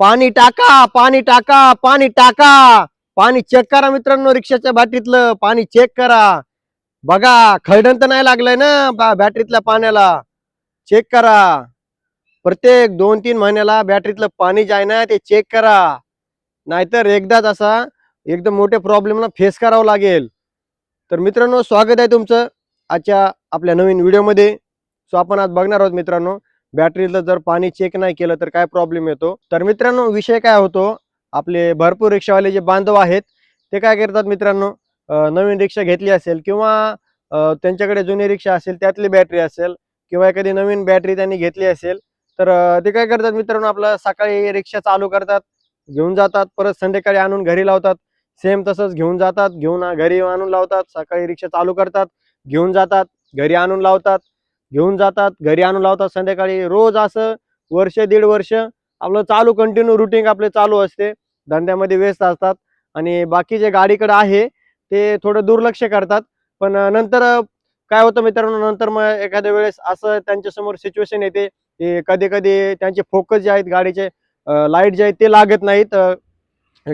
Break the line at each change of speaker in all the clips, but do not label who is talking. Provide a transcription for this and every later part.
पाणी टाका पाणी टाका पाणी टाका. पाणी चेक करा मित्रांनो रिक्षाच्या बॅटरीतलं पाणी चेक करा. बघा खरडण तर नाही लागलंय ना बॅटरीतल्या पाण्याला. चेक करा. प्रत्येक दोन तीन महिन्याला बॅटरीतलं पाणी जे आहे ना ते चेक करा. नाहीतर एकदाच असा एकदम मोठ्या प्रॉब्लेमला फेस करावं लागेल. तर मित्रांनो स्वागत आहे तुमचं आजच्या आपल्या नवीन व्हिडिओमध्ये सो आपण आज बघणार आहोत मित्रांनो बॅटरीला जर पाणी चेक नाही केलं तर काय प्रॉब्लेम येतो? तर मित्रांनो विषय काय होतो? आपले भरपूर रिक्षावाले जे बांधव आहेत ते काय करतात मित्रांनो? नवीन रिक्षा घेतली असेल किंवा त्यांच्याकडे जुनी रिक्षा असेल त्यातली बॅटरी असेल किंवा एखादी नवीन बॅटरी त्यांनी घेतली असेल तर ते काय करतात मित्रांनो? आपला सकाळी रिक्षा चालू करतात घेऊन जातात परत संध्याकाळी आणून घरी लावतात. सेम तसंच घेऊन जातात घेऊन घरी आणून लावतात सकाळी रिक्षा चालू करतात घेऊन जातात घरी आणून लावतात. घेऊन जातात घरी आणून लावतात संध्याकाळी. रोज असं वर्ष दीड वर्ष आपलं चालू कंटिन्यू रुटीन आपले चालू असते. धंद्यामध्ये व्यस्त असतात आणि बाकी जे गाडीकडे आहे ते थोडं दुर्लक्ष करतात. पण नंतर काय होतं मित्रांनो नंतर मग एखाद्या वेळेस असं त्यांच्यासमोर सिच्युएशन येते की कधी कधी त्यांचे फोकस जे आहेत गाडीचे लाइट जे आहेत ते लागत नाहीत.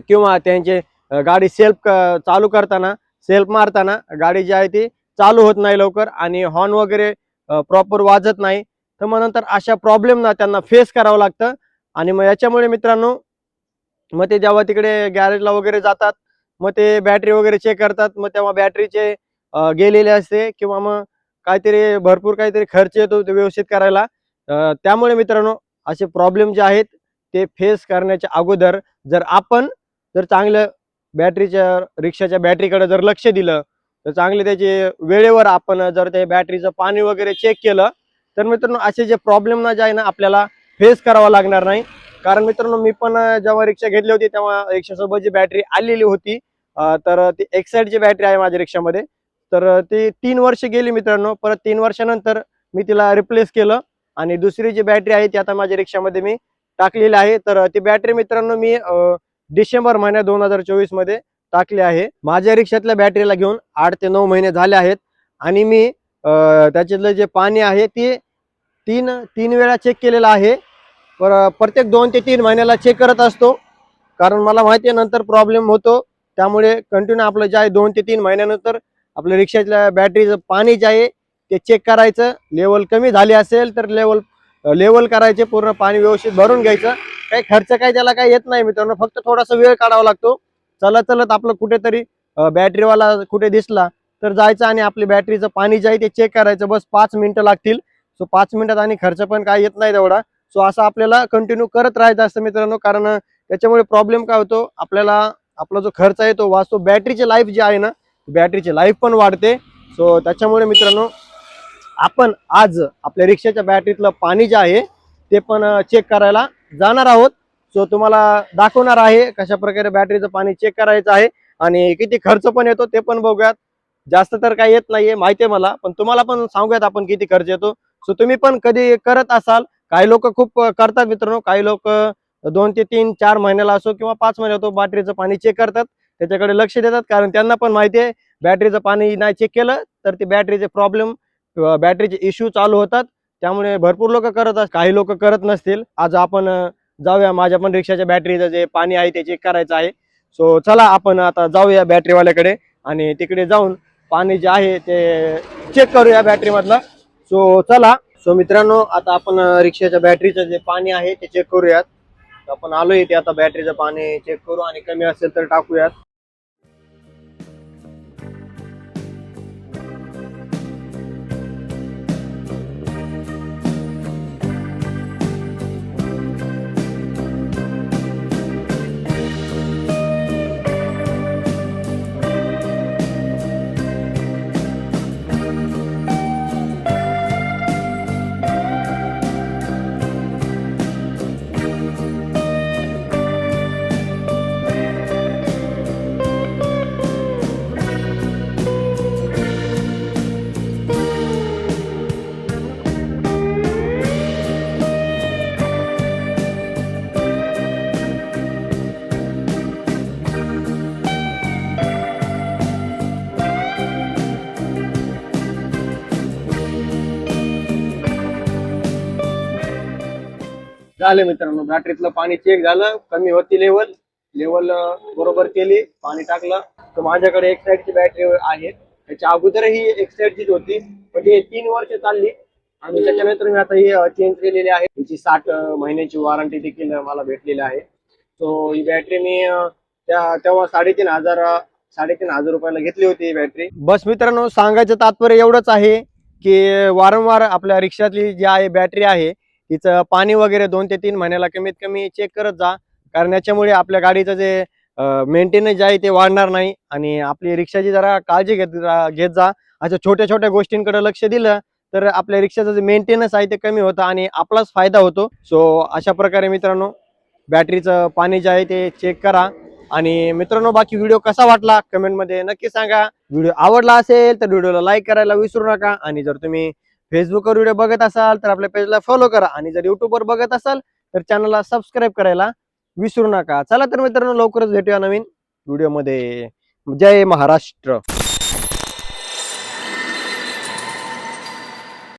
किंवा त्यांचे गाडी सेल्फ चालू करताना सेल्फ मारताना गाडी जी आहे ती चालू होत नाही लवकर आणि हॉर्न वगैरे प्रॉपर वाजत नाही. तर मग नंतर अशा प्रॉब्लेम ना त्यांना फेस करावं लागतं. आणि मग याच्यामुळे मित्रांनो मग ते जेव्हा तिकडे गॅरेजला वगैरे जातात मग ते बॅटरी वगैरे चेक करतात. मग तेव्हा बॅटरीचे गेलेले असते किंवा मग काहीतरी भरपूर काहीतरी खर्च येतो ते व्यवस्थित करायला. त्यामुळे मित्रांनो असे प्रॉब्लेम जे आहेत ते फेस करण्याच्या अगोदर जर आपण जर चांगलं बॅटरीच्या रिक्षाच्या बॅटरीकडे जर लक्ष दिलं तर चांगले त्याचे वेळेवर आपण जर ते बॅटरीचं पाणी वगैरे चेक केलं तर मित्रांनो असे जे प्रॉब्लेम ना जे आहे ना आपल्याला फेस करावा लागणार नाही. कारण मित्रांनो मी पण जेव्हा रिक्षा घेतली होती तेव्हा रिक्षासोबत जी बॅटरी आलेली होती तर ती एक्साईडची बॅटरी आहे माझ्या रिक्षामध्ये तर ती तीन वर्ष गेली मित्रांनो. परत तीन वर्षानंतर मी तिला रिप्लेस केलं आणि दुसरी जी बॅटरी आहे ती आता माझ्या रिक्षामध्ये मी टाकलेली आहे. तर ती बॅटरी मित्रांनो मी डिसेंबर महिन्यात दोन हजार चोवीसमध्ये टाकले आहे. माझ्या रिक्षातल्या बॅटरीला घेऊन आठ ते नऊ महिने झाले आहेत. आणि मी त्याच्यातलं जे पाणी आहे ते तीन तीन वेळा चेक केलेलं आहे. पर प्रत्येक दोन ते तीन महिन्याला चेक करत असतो. कारण मला माहिती आहे नंतर प्रॉब्लेम होतो. त्यामुळे कंटिन्यू आपलं जे आहे दोन ते तीन महिन्यानंतर आपल्या रिक्षातल्या बॅटरीचं पाणी जे आहे ते चेक करायचं. लेवल कमी झाली असेल तर लेवल लेवल करायचे पूर्ण पाणी व्यवस्थित भरून घ्यायचं. काही खर्च काही त्याला काही येत नाही मित्रांनो. फक्त थोडासा वेळ काढावा लागतो. चलत चलत आपलं कुठेतरी बॅटरीवाला कुठे दिसला तर जायचं आणि आपली बॅटरीचं पाणी जे आहे ते चेक करायचं. बस पाच मिनिटं लागतील. सो पाच मिनिटात आणि खर्च पण काय येत नाही तेवढा. सो असं आपल्याला कंटिन्यू करत राहायचं असतं मित्रांनो. कारण त्याच्यामुळे प्रॉब्लेम काय होतो? आपल्याला आपला जो खर्च आहे तो वाचतो. बॅटरीची लाईफ जी आहे ना बॅटरीची लाईफ पण वाढते. सो त्याच्यामुळे मित्रांनो आपण आज आपल्या रिक्षाच्या बॅटरीतलं पाणी जे आहे ते पण चेक करायला जाणार आहोत. सो तुम्हाला दाखवणार आहे कशा प्रकारे बॅटरीचं पाणी चेक करायचं आहे आणि किती खर्च पण येतो ते पण बघूयात. जास्त तर काही येत नाहीये माहिती आहे मला पण तुम्हाला पण सांगूयात आपण किती खर्च येतो. सो तुम्ही पण कधी करत असाल काही लोक खूप करतात मित्रांनो काही लोक दोन ते तीन चार महिन्याला असो किंवा पाच महिन्याला असो बॅटरीचं पाणी चेक करतात. त्याच्याकडे लक्ष देतात कारण त्यांना पण माहिती आहे बॅटरीचं पाणी नाही चेक केलं तर ते बॅटरीचे प्रॉब्लेम बॅटरीचे इश्यू चालू होतात. त्यामुळे भरपूर लोक करत असतात काही लोक करत नसतील. आज आपण जाऊया. माझ्या पण रिक्षाच्या बॅटरीचं जे पाणी आहे ते चेक करायचं आहे. सो चला आपण आता जाऊया बॅटरीवाल्याकडे आणि तिकडे जाऊन पाणी जे आहे ते चेक करूया बॅटरीमधलं. सो चला. सो मित्रांनो आता आपण रिक्षाच्या बॅटरीचं जे पाणी आहे ते चेक करूयात. आपण आलोय ते आता बॅटरीचं पाणी चेक करू आणि कमी असेल तर टाकूयात. झालं मित्रांनो. बॅटरीतलं पाणी चेक झालं. कमी होती लेवल लेवल बरोबर केली. पाणी टाकलं. तर माझ्याकडे एक साईडची बॅटरी आहे. त्याच्या अगोदरही एक साईडचीच होती. पण हे तीन वर्ष चालली. आणि त्याच्यानंतर मी आता ही चेंज केलेली आहे. तिची साठ महिन्याची वॉरंटी देखील मला भेटलेली आहे. सो ही बॅटरी मी त्या तेव्हा साडेतीन हजार साडेतीन हजार रुपयाला घेतली होती ही बॅटरी बस मित्रांनो सांगायचं तात्पर्य एवढंच आहे की वारंवार आपल्या रिक्षातली जी आहे बॅटरी आहे तिचं पाणी वगैरे दोन ते तीन महिन्याला कमीत कमी चेक करत जा. कारण याच्यामुळे आपल्या गाडीचं जे मेंटेनन्स जे आहे ते वाढणार नाही. आणि आपली रिक्षाची जरा काळजी घेत घेत जा. अशा छोट्या छोट्या गोष्टींकडे लक्ष दिलं तर आपल्या रिक्षाचं जे मेंटेनन्स आहे ते कमी होतं आणि आपलाच फायदा होतो. सो अशा प्रकारे मित्रांनो बॅटरीचं पाणी जे आहे ते चेक करा. आणि मित्रांनो बाकी व्हिडिओ कसा वाटला कमेंटमध्ये नक्की सांगा. व्हिडिओ आवडला असेल तर व्हिडिओला लाईक करायला विसरू नका. आणि जर तुम्ही फेसबुकवर व्हिडिओ बघत असाल तर आपल्या पेजला फॉलो करा. आणि जर युट्यूबवर बघत असाल तर चॅनलला सबस्क्राईब करायला विसरू नका. चला तर मित्रांनो लवकरच भेटूया नवीन व्हिडिओमध्ये जय महाराष्ट्र.